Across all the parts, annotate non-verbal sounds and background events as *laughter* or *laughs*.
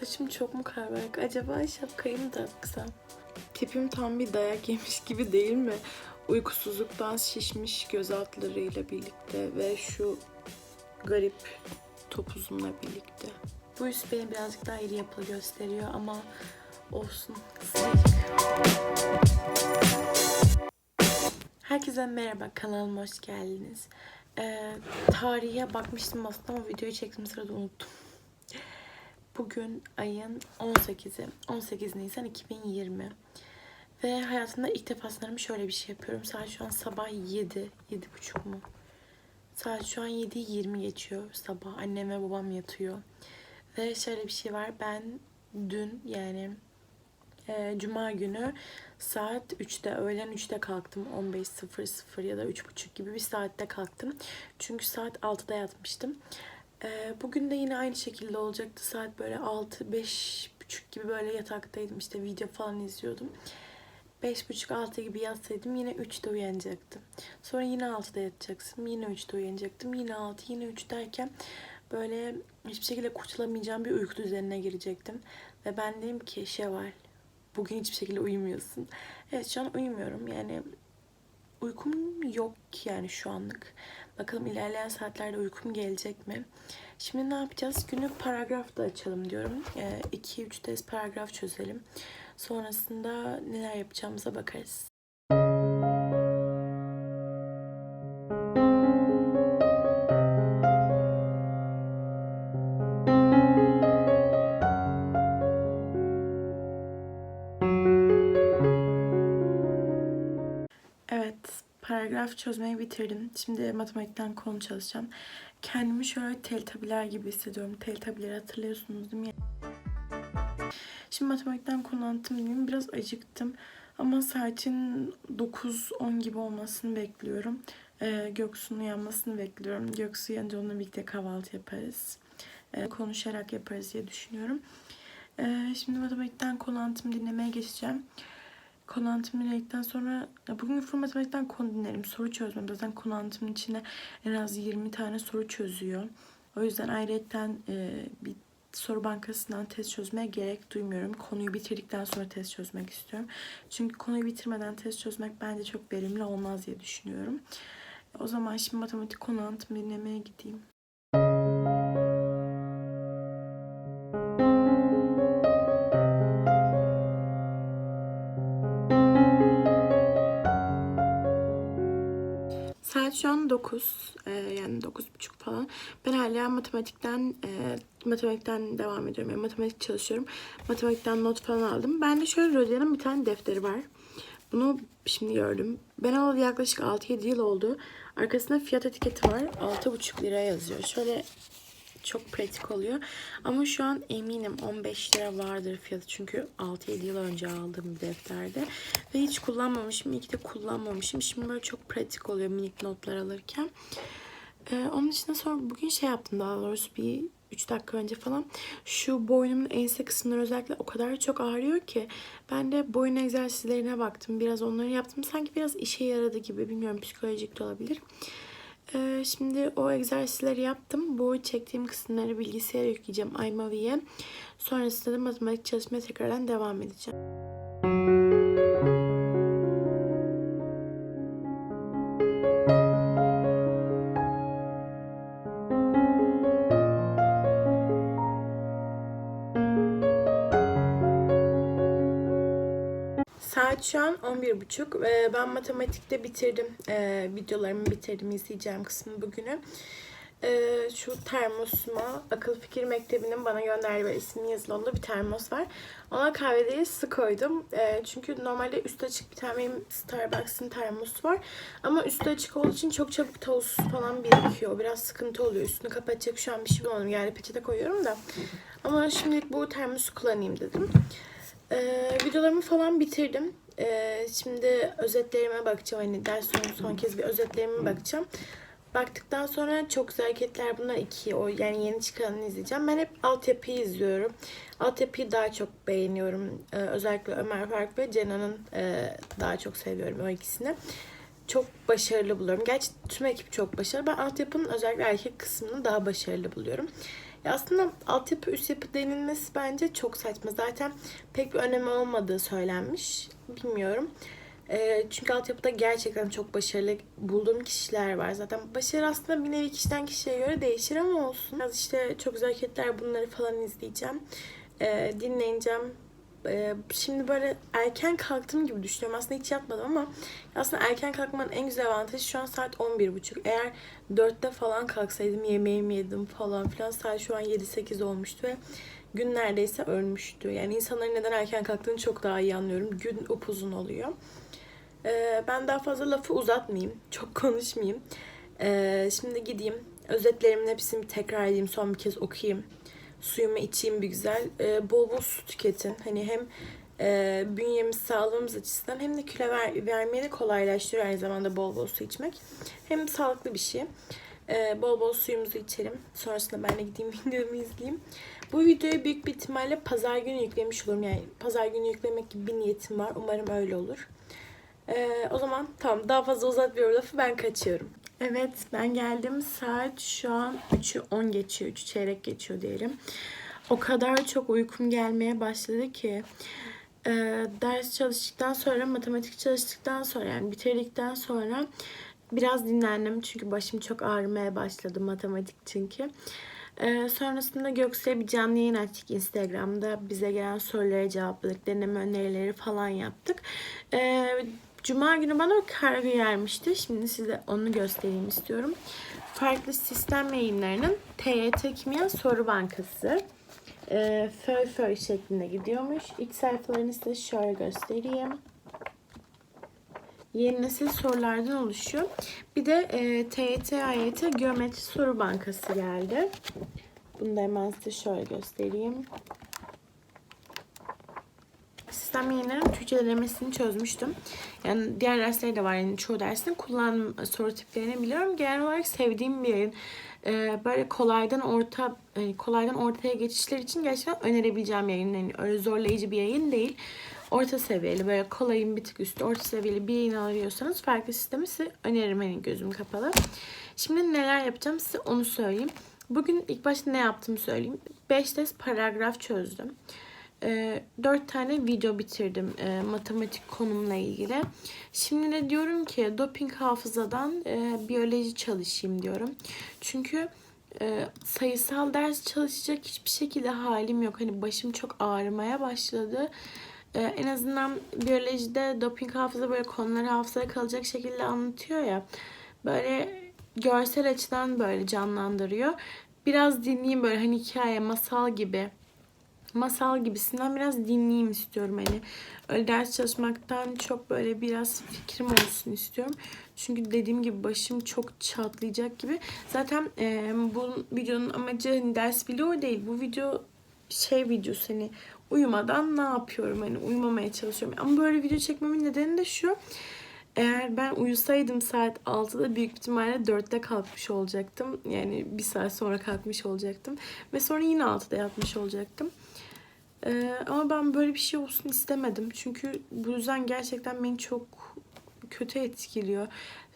Saçım çok mu kaymak? Acaba şapkayı mı taksam? Tipim tam bir dayak yemiş gibi değil mi? Uykusuzluktan şişmiş göz altlarıyla birlikte ve şu garip topuzumla birlikte. Bu üst beni birazcık daha iri yapılı gösteriyor ama olsun. Sıcacık. Herkese merhaba, kanalıma hoş geldiniz. Ee, tarihe bakmıştım aslında ama videoyu çektiğim sırada unuttum. Bugün ayın 18'i, 18 Nisan 2020. Ve hayatımda ilk defa sanırım şöyle bir şey yapıyorum. Saat şu an sabah 7, 7.30 mu? Saat şu an 7.20 geçiyor sabah. Annem ve babam yatıyor. Ve şöyle bir şey var. Ben dün yani e, Cuma günü saat 3'te, öğlen 3'te kalktım. 15.00 ya da 3.30 gibi bir saatte kalktım. Çünkü saat 6'da yatmıştım. E, bugün de yine aynı şekilde olacaktı. Saat böyle 6, 5.30 gibi böyle yataktaydım. İşte video falan izliyordum. 5.30-6 gibi yatsaydım yine 3'te uyanacaktım. Sonra yine 6'da yatacaksın. Yine 3'te uyanacaktım. Yine 6, yine 3 derken böyle hiçbir şekilde kurtulamayacağım bir uyku düzenine girecektim. Ve ben dedim ki Şevval bugün hiçbir şekilde uyumuyorsun. Evet şu an uyumuyorum. Yani uykum yok yani şu anlık. Bakalım ilerleyen saatlerde uykum gelecek mi? Şimdi ne yapacağız? Günü paragrafla açalım diyorum. 2-3 test paragraf çözelim. Sonrasında neler yapacağımıza bakarız. Paragraf çözmeyi bitirdim. Şimdi matematikten konu çalışacağım. Kendimi şöyle teltabiler gibi hissediyorum. Teltabileri hatırlıyorsunuz değil mi? Şimdi matematikten konu anlattım Biraz acıktım. Ama saatin 9-10 gibi olmasını bekliyorum. Ee, Göksu'nun uyanmasını bekliyorum. Göksu uyanınca onunla birlikte kahvaltı yaparız. Ee, konuşarak yaparız diye düşünüyorum. Ee, şimdi matematikten konu anlatımı dinlemeye geçeceğim. Konu anlatımı dinledikten sonra ya bugün full matematikten konu dinlerim. Soru çözmem. Zaten konu anlatımın içine en az 20 tane soru çözüyor. O yüzden ayrıyetten e, bir soru bankasından test çözmeye gerek duymuyorum. Konuyu bitirdikten sonra test çözmek istiyorum. Çünkü konuyu bitirmeden test çözmek bence çok verimli olmaz diye düşünüyorum. O zaman şimdi matematik konu anlatımı dinlemeye gideyim. 9 e, yani 9.30 falan. Ben hala matematikten e, matematikten devam ediyorum. Yani matematik çalışıyorum. Matematikten not falan aldım. Ben de şöyle Rodia'nın bir tane defteri var. Bunu şimdi gördüm. Ben alalı yaklaşık 6-7 yıl oldu. Arkasında fiyat etiketi var. 6,5 lira yazıyor. Şöyle çok pratik oluyor. Ama şu an eminim 15 lira vardır fiyatı. Çünkü 6-7 yıl önce aldığım bir defterde. Ve hiç kullanmamışım. İyi de kullanmamışım. Şimdi böyle çok pratik oluyor minik notlar alırken. Ee, onun dışında sonra bugün şey yaptım daha doğrusu bir 3 dakika önce falan. Şu boynumun ense kısımları özellikle o kadar çok ağrıyor ki. Ben de boyun egzersizlerine baktım. Biraz onları yaptım. Sanki biraz işe yaradı gibi. Bilmiyorum psikolojik de olabilir. Ee, şimdi o egzersizleri yaptım. Bu çektiğim kısımları bilgisayara yükleyeceğim iMovie'ye. Sonrasında da matematik çalışmaya tekrardan devam edeceğim. Saat şu an 11.30 ve ben matematikte bitirdim. Ee, videolarımı bitirdim izleyeceğim kısmı bugünü. Ee, şu termosuma Akıl Fikir Mektebi'nin bana gönderdiği böyle ismi yazılı onda bir termos var. Ona kahve değil su koydum. Ee, çünkü normalde üstü açık bir tane benim Starbucks'ın termosu var. Ama üstü açık olduğu için çok çabuk toz falan birikiyor. Biraz sıkıntı oluyor. Üstünü kapatacak şu an bir şey bulamadım. Yani peçete koyuyorum da. Ama şimdilik bu termosu kullanayım dedim. Ee, videolarımı falan bitirdim. Ee, şimdi özetlerime bakacağım. Hani ders sonu son kez bir özetlerime bakacağım. Baktıktan sonra çok güzel hareketler bunlar iki. O yani yeni çıkanını izleyeceğim. Ben hep altyapıyı izliyorum. Altyapıyı daha çok beğeniyorum. Ee, özellikle Ömer Fark ve Cenan'ın e, daha çok seviyorum o ikisini. Çok başarılı buluyorum. Gerçi tüm ekip çok başarılı. Ben altyapının özellikle erkek kısmını daha başarılı buluyorum. Ya aslında altyapı üst yapı denilmesi bence çok saçma. Zaten pek bir önemi olmadığı söylenmiş. Bilmiyorum. Ee, çünkü altyapıda gerçekten çok başarılı bulduğum kişiler var. Zaten başarı aslında bir nevi kişiden kişiye göre değişir ama olsun. Biraz işte çok güzel hareketler bunları falan izleyeceğim. Ee, dinleyeceğim. Ee, şimdi böyle erken kalktım gibi düşünüyorum. Aslında hiç yapmadım ama aslında erken kalkmanın en güzel avantajı şu an saat 11.30. Eğer 4'te falan kalksaydım yemeğimi yedim falan filan saat şu an 7-8 olmuştu ve gün neredeyse ölmüştü. Yani insanların neden erken kalktığını çok daha iyi anlıyorum. Gün upuzun oluyor. Ee, ben daha fazla lafı uzatmayayım. Çok *laughs* konuşmayayım. Ee, şimdi gideyim. Özetlerimin hepsini tekrar edeyim. Son bir kez okuyayım. Suyumu içeyim bir güzel. Ee, bol bol su tüketin. Hani hem e, bünyemiz, sağlığımız açısından hem de kilo ver, vermeyi de kolaylaştırıyor aynı zamanda bol bol su içmek. Hem sağlıklı bir şey. Ee, bol bol suyumuzu içelim. Sonrasında ben de gideyim *laughs* videomu izleyeyim. Bu videoyu büyük bir ihtimalle pazar günü yüklemiş olurum. Yani pazar günü yüklemek gibi bir niyetim var. Umarım öyle olur. Ee, o zaman tamam daha fazla uzatmıyorum lafı ben kaçıyorum. Evet ben geldim. Saat şu an 3'ü 10 geçiyor. 3 çeyrek geçiyor diyelim. O kadar çok uykum gelmeye başladı ki. Ee, ders çalıştıktan sonra, matematik çalıştıktan sonra yani bitirdikten sonra biraz dinlendim. Çünkü başım çok ağrımaya başladı matematik çünkü. Ee, sonrasında Göksel'e bir canlı yayın açtık Instagram'da. Bize gelen sorulara cevapladık. Deneme önerileri falan yaptık. Ee, Cuma günü bana bir kargo gelmişti. Şimdi size onu göstereyim istiyorum. Farklı sistem yayınlarının TYT Kimya Soru Bankası. Ee, föy föy şeklinde gidiyormuş. İlk sayfalarını size şöyle göstereyim. Yeni nesil sorulardan oluşuyor. Bir de e, TYT AYT Geometri Soru Bankası geldi. Bunu da hemen size şöyle göstereyim. Sistem yayınlarının Türkçelemesini çözmüştüm. Yani diğer dersleri de var. Yani çoğu dersini kullandığım soru tiplerini biliyorum. Genel olarak sevdiğim bir yayın. Ee, böyle kolaydan orta yani kolaydan ortaya geçişler için gerçekten önerebileceğim yayın. Yani öyle zorlayıcı bir yayın değil. Orta seviyeli böyle kolayın bir tık üstü orta seviyeli bir yayın arıyorsanız farklı sistemi size öneririm hani gözüm kapalı. Şimdi neler yapacağım size onu söyleyeyim. Bugün ilk başta ne yaptığımı söyleyeyim. 5 test paragraf çözdüm. E, 4 tane video bitirdim e, matematik konumla ilgili. Şimdi de diyorum ki doping hafızadan e, biyoloji çalışayım diyorum. Çünkü e, sayısal ders çalışacak hiçbir şekilde halim yok. Hani başım çok ağrımaya başladı. E, en azından biyolojide doping hafıza böyle konuları hafızada kalacak şekilde anlatıyor ya. Böyle görsel açıdan böyle canlandırıyor. Biraz dinleyeyim böyle hani hikaye, masal gibi masal gibisinden biraz dinleyeyim istiyorum hani. Öyle ders çalışmaktan çok böyle biraz fikrim olsun istiyorum. Çünkü dediğim gibi başım çok çatlayacak gibi. Zaten e, bu videonun amacı hani ders video değil. Bu video şey videosu hani uyumadan ne yapıyorum hani uyumamaya çalışıyorum. Ama böyle video çekmemin nedeni de şu. Eğer ben uyusaydım saat 6'da büyük ihtimalle 4'te kalkmış olacaktım. Yani bir saat sonra kalkmış olacaktım. Ve sonra yine 6'da yatmış olacaktım. Ee, ama ben böyle bir şey olsun istemedim. Çünkü bu yüzden gerçekten beni çok kötü etkiliyor.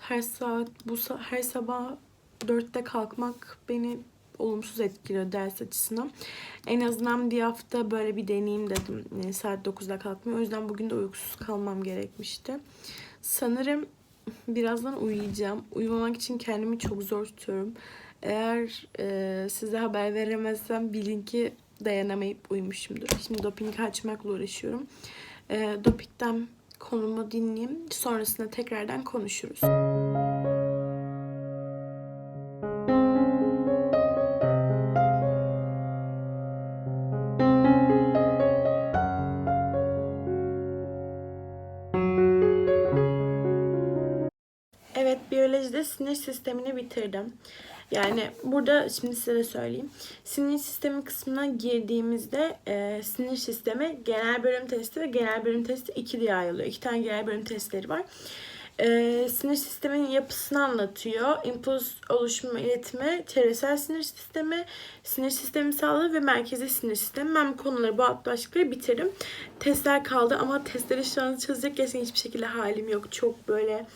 Her saat bu her sabah 4'te kalkmak beni olumsuz etkiliyor ders açısından. En azından bir hafta böyle bir deneyeyim dedim. Yani saat 9'da kalkmıyor. O yüzden bugün de uykusuz kalmam gerekmişti. Sanırım birazdan uyuyacağım. Uyumamak için kendimi çok zor tutuyorum. Eğer e, size haber veremezsem bilin ki dayanamayıp uyumuşumdur. Şimdi doping açmakla uğraşıyorum. E, dopingden konumu dinleyeyim. Sonrasında tekrardan konuşuruz. Evet, biyolojide sinir sistemini bitirdim. Yani burada şimdi size de söyleyeyim. Sinir sistemi kısmına girdiğimizde e, sinir sistemi genel bölüm testi ve genel bölüm testi iki diye ayrılıyor. İki tane genel bölüm testleri var. E, sinir sisteminin yapısını anlatıyor. İmpuls oluşumu, iletimi, çevresel sinir sistemi, sinir sistemi sağlığı ve merkezi sinir sistemi. Ben bu konuları, bu alt başlıkları bitirdim. Testler kaldı ama testleri şu an çözecek gerçekten hiçbir şekilde halim yok. Çok böyle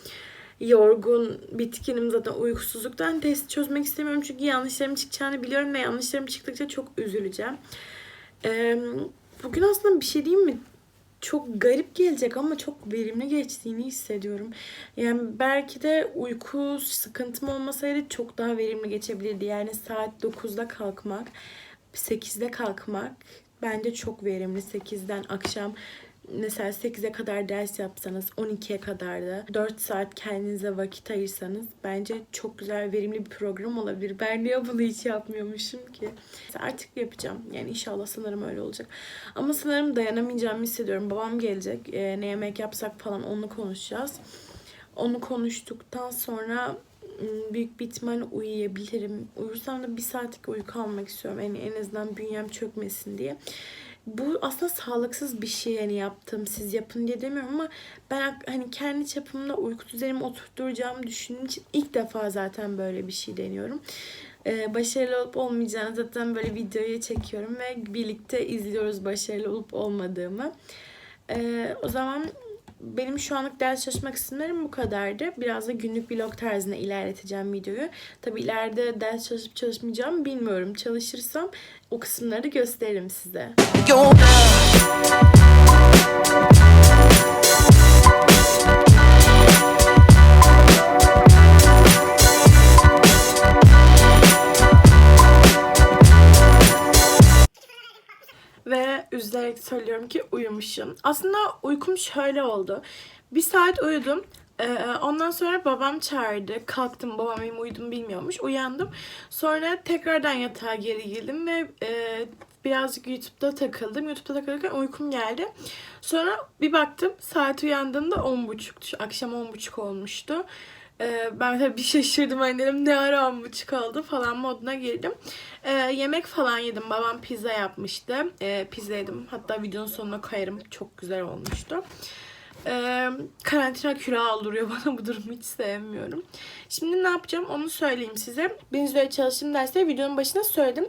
yorgun, bitkinim zaten uykusuzluktan test çözmek istemiyorum. Çünkü yanlışlarım çıkacağını biliyorum ve yanlışlarım çıktıkça çok üzüleceğim. Ee, bugün aslında bir şey diyeyim mi? Çok garip gelecek ama çok verimli geçtiğini hissediyorum. Yani belki de uyku sıkıntım olmasaydı çok daha verimli geçebilirdi. Yani saat 9'da kalkmak, 8'de kalkmak bence çok verimli. 8'den akşam mesela 8'e kadar ders yapsanız 12'ye kadar da 4 saat kendinize vakit ayırsanız bence çok güzel verimli bir program olabilir. Ben niye bunu hiç yapmıyormuşum ki? Artık yapacağım. Yani inşallah sanırım öyle olacak. Ama sanırım dayanamayacağımı hissediyorum. Babam gelecek. Ee, ne yemek yapsak falan onu konuşacağız. Onu konuştuktan sonra ım, büyük bir ihtimalle uyuyabilirim. Uyursam da bir saatlik uyku almak istiyorum. Yani en azından bünyem çökmesin diye bu aslında sağlıksız bir şey yani yaptım siz yapın diye demiyorum ama ben hani kendi çapımda uyku düzenimi oturtturacağımı düşündüğüm için ilk defa zaten böyle bir şey deniyorum. Ee, başarılı olup olmayacağını zaten böyle videoya çekiyorum ve birlikte izliyoruz başarılı olup olmadığımı. Ee, o zaman benim şu anlık ders çalışma kısımlarım bu kadardı. Biraz da günlük vlog tarzına ilerleteceğim videoyu. Tabi ileride ders çalışıp çalışmayacağım bilmiyorum. Çalışırsam o kısımları gösteririm size. Ve üzülerek söylüyorum ki uyumuşum. Aslında uykum şöyle oldu. Bir saat uyudum. Ee, ondan sonra babam çağırdı. Kalktım. Babam benim uyudum bilmiyormuş. Uyandım. Sonra tekrardan yatağa geri girdim ve e, birazcık YouTube'da takıldım. YouTube'da takılırken uykum geldi. Sonra bir baktım saat uyandığımda 10.30'tu. Akşam 10.30 olmuştu. Ee, ben tabii bir şaşırdım hani dedim ne ara 10.30 oldu falan moduna girdim. Ee, yemek falan yedim. Babam pizza yapmıştı. Ee, pizza yedim. Hatta videonun sonuna koyarım. Çok güzel olmuştu. Ee, karantina külah aldırıyor *laughs* bana bu durumu hiç sevmiyorum. Şimdi ne yapacağım onu söyleyeyim size. Ben üzere çalıştığım derste videonun başına söyledim.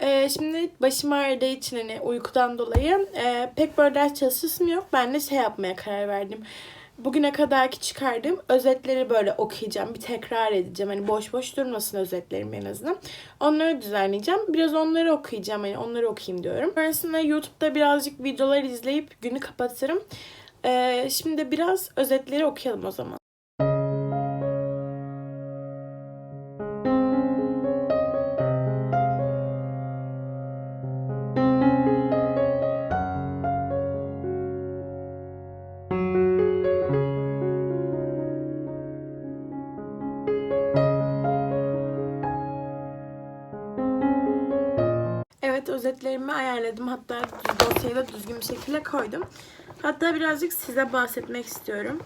Ee, şimdi başım ağrıdığı için hani uykudan dolayı e, pek böyle ders çalışısım yok. Ben de şey yapmaya karar verdim. Bugüne kadarki çıkardığım özetleri böyle okuyacağım. Bir tekrar edeceğim. Hani boş boş durmasın özetlerim en azından. Onları düzenleyeceğim. Biraz onları okuyacağım. Hani onları okuyayım diyorum. Sonrasında YouTube'da birazcık videolar izleyip günü kapatırım. Ee, şimdi biraz özetleri okuyalım o zaman. Özetlerimi ayarladım. Hatta dosyayı da düzgün bir şekilde koydum. Hatta birazcık size bahsetmek istiyorum.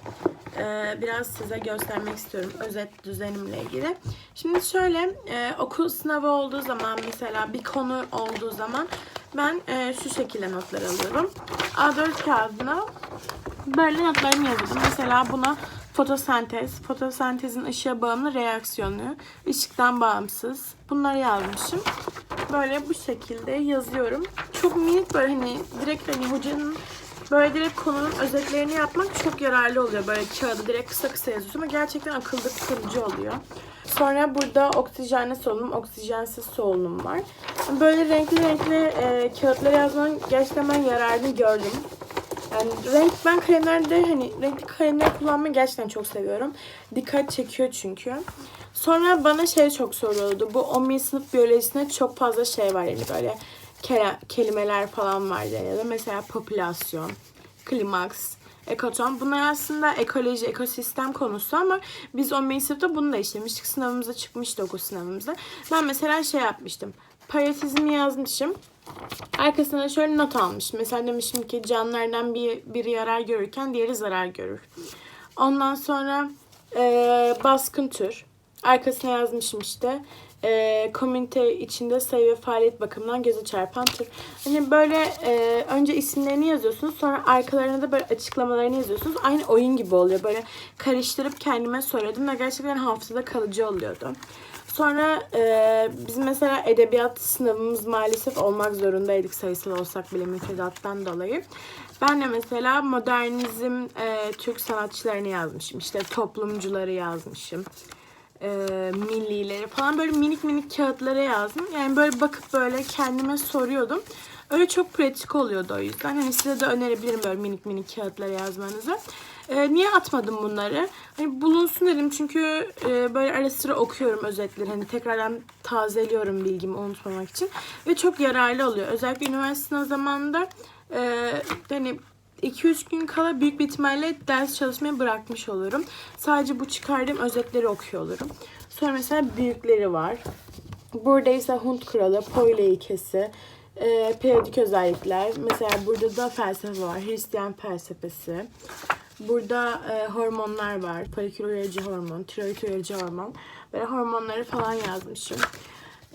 Ee, biraz size göstermek istiyorum özet düzenimle ilgili. Şimdi şöyle e, okul sınavı olduğu zaman mesela bir konu olduğu zaman ben e, şu şekilde notlar alıyorum. A4 kağıdına böyle notlarımı yazdım. Mesela buna fotosentez, fotosentezin ışığa bağımlı reaksiyonu, ışıktan bağımsız. Bunları yazmışım. Böyle bu şekilde yazıyorum. Çok minik böyle hani direkt hani hocanın böyle direkt konunun özetlerini yapmak çok yararlı oluyor. Böyle kağıda direkt kısa kısa yazıyorsun ama gerçekten akılda kalıcı oluyor. Sonra burada oksijenli solunum, oksijensiz solunum var. Böyle renkli renkli e, kağıtları yazmanın gerçekten ben yararını gördüm. Yani renk ben kalemlerde hani renkli kalemler kullanmayı gerçekten çok seviyorum. Dikkat çekiyor çünkü. Sonra bana şey çok soruldu. Bu 11. sınıf biyolojisinde çok fazla şey var yani böyle kele- kelimeler falan var yani. Mesela popülasyon, klimaks, ekoton. Bunlar aslında ekoloji, ekosistem konusu ama biz 11. sınıfta bunu da işlemiştik. Sınavımıza çıkmıştı okul sınavımızda. Ben mesela şey yapmıştım. Parazitizmi yazmışım. Arkasına şöyle not almışım. Mesela demişim ki canlılardan bir, biri yarar görürken diğeri zarar görür. Ondan sonra e, baskın tür. Arkasına yazmışım işte. E, komünite içinde sayı ve faaliyet bakımından göze çarpan tür. Hani böyle e, önce isimlerini yazıyorsunuz. Sonra arkalarına da böyle açıklamalarını yazıyorsunuz. Aynı oyun gibi oluyor. Böyle karıştırıp kendime söyledim ve gerçekten hafızada kalıcı oluyordu. Sonra e, biz mesela edebiyat sınavımız maalesef olmak zorundaydık sayısal olsak bile müfredattan dolayı. Ben de mesela modernizm e, Türk sanatçılarını yazmışım. İşte toplumcuları yazmışım. E, millileri falan böyle minik minik kağıtlara yazdım. Yani böyle bakıp böyle kendime soruyordum. Öyle çok pratik oluyordu o yüzden. Hani size de önerebilirim böyle minik minik kağıtlara yazmanızı. E, niye atmadım bunları? Hani bulunsun dedim çünkü e, böyle ara sıra okuyorum özetleri. Hani tekrardan tazeliyorum bilgimi unutmamak için. Ve çok yararlı oluyor. Özellikle üniversite zamanında e, hani 2-3 gün kala büyük bir ihtimalle ders çalışmayı bırakmış olurum. Sadece bu çıkardığım özetleri okuyor olurum. Sonra mesela büyükleri var. Burada ise Hunt Kralı, Poyle ilkesi, e, periyodik özellikler. Mesela burada da felsefe var. Hristiyan felsefesi. Burada e, hormonlar var. Folikül uyarıcı hormon, tiroid uyarıcı hormon. Böyle hormonları falan yazmışım.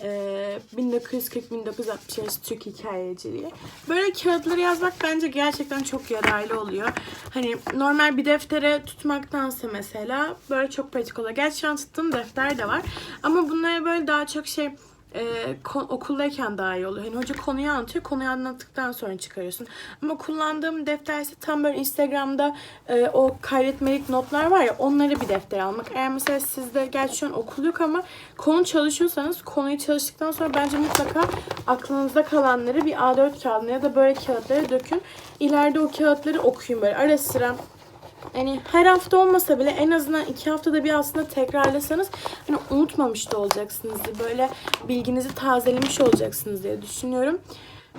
E, 1940-1965 Türk hikayeciliği. Böyle kağıtları yazmak bence gerçekten çok yararlı oluyor. Hani normal bir deftere tutmaktansa mesela böyle çok pratik oluyor. Gerçi şu an tuttuğum defter de var. Ama bunları böyle daha çok şey e, ko- okuldayken daha iyi oluyor. Hani hoca konuyu anlatıyor. Konuyu anlattıktan sonra çıkarıyorsun. Ama kullandığım defter ise tam böyle Instagram'da e, o kaydetmelik notlar var ya onları bir defter almak. Eğer mesela sizde gerçi şu an okul yok ama konu çalışıyorsanız konuyu çalıştıktan sonra bence mutlaka aklınızda kalanları bir A4 kağıdına ya da böyle kağıtlara dökün. İleride o kağıtları okuyun böyle ara sıra Hani her hafta olmasa bile en azından iki haftada bir aslında tekrarlasanız hani unutmamış da olacaksınız diye böyle bilginizi tazelemiş olacaksınız diye düşünüyorum.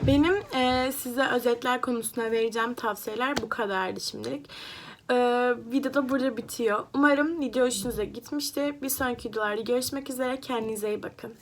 Benim e, size özetler konusuna vereceğim tavsiyeler bu kadardı şimdilik. E, video da burada bitiyor. Umarım video hoşunuza gitmiştir. Bir sonraki videolarda görüşmek üzere. Kendinize iyi bakın.